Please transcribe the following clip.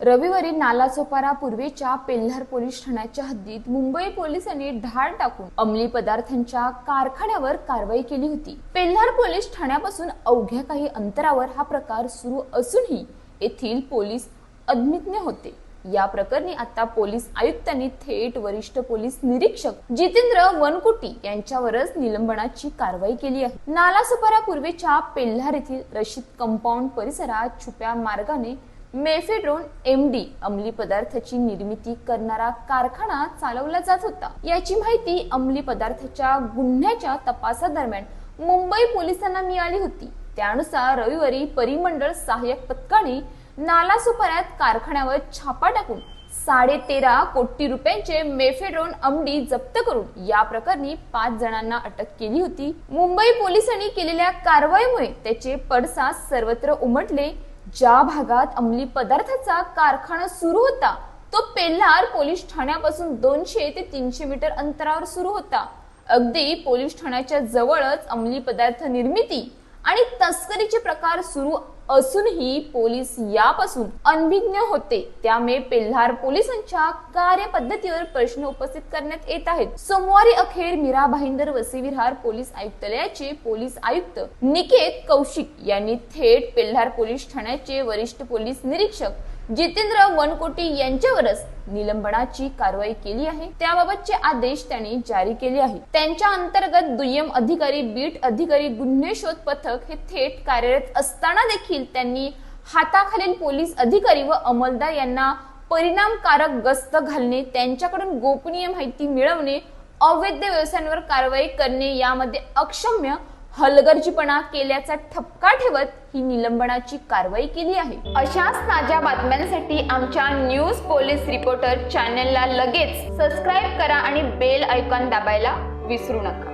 रविवारी नालासोपारा पूर्वेच्या पेल्हार पोलीस ठाण्याच्या हद्दीत मुंबई पोलिसांनी ढाल टाकून अंमली पदार्थांच्या कारखान्यावर कारवाई केली होती. पेल्हार पोलीस ठाण्यापासून अवघ्या काही अंतरावर हा प्रकार सुरू असूनही येथील पोलीस अज्ञ होते. या प्रकरणी आता पोलीस आयुक्तांनी थेट वरिष्ठ पोलीस निरीक्षक जितेंद्र वनकुटी यांच्यावरच निलंबनाची कारवाई केली आहे. नालासोपारा पूर्वेच्या पेल्हार येथील रशीद कंपाऊंड परिसरात छुप्या मार्गाने मेफेड्रोन एम डी अंमली पदार्थाची निर्मिती करणारा कारखाना चालवला जात होता. याची माहिती अंमली पदार्थाच्या गुन्ह्याच्या तपासादरम्यान मुंबई पोलिसांना मिळाली होती. त्यानुसार रविवारी परिमंडळ सहाय्यक पथकाने नालासोपाऱ्यात कारखान्यावर छापा टाकून साडे तेरा कोटी रुपयांचे मेफेड्रोन अमडी जप्त करून या प्रकरणी पाच जणांना अटक केली होती. मुंबई पोलिसांनी केलेल्या कारवाईमुळे त्याचे पडसाद सर्वत्र उमटले. ज्या भागात अंमली पदार्थाचा कारखाना सुरू होता तो पेल्हार पोलीस ठाण्यापासून दोनशे ते तीनशे मीटर अंतरावर सुरू होता. अगदी पोलीस ठाण्याच्या जवळच अंमली पदार्थ निर्मिती आणि तस्करीचे प्रकार सुरू असूनही पोलीस यापासून अनभिज्ञ होते. त्यामुळे पेल्हार पोलिसांच्या कार्यपद्धतीवर प्रश्न उपस्थित करण्यात येत आहेत. सोमवारी अखेर मीरा भाईंदर वसईविहार पोलीस आयुक्तालयाचे पोलीस आयुक्त निकेत कौशिक यांनी थेट पेल्हार पोलीस ठाण्याचे वरिष्ठ पोलीस निरीक्षक जितेंद्र वनकोटी यांच्यावरच निलंबनाची कारवाई केली आहे. त्याबाबतचे आदेश त्यांनी जारी केले आहे त्यांच्या अंतर्गत दुय्यम अधिकारी बीट अधिकारी गुन्हे शोध पथक हे थेट कार्यरत असताना देखील त्यांनी हाताखालील पोलीस अधिकारी व अंमलदार यांना परिणामकारक गस्त घालणे त्यांच्याकडून गोपनीय माहिती मिळवणे अवैध व्यवसायांवर कारवाई करणे यामध्ये अक्षम्य हलगर्जीपणा केल्याचा ठपका ठेवत ही निलंबनाची कारवाई केली आहे. अशाच ताज्या बातम्यांसाठी आमच्या न्यूज पोलीस रिपोर्टर चॅनलला लगेच सबस्क्राईब करा आणि बेल ऐकॉन दाबायला विसरू नका.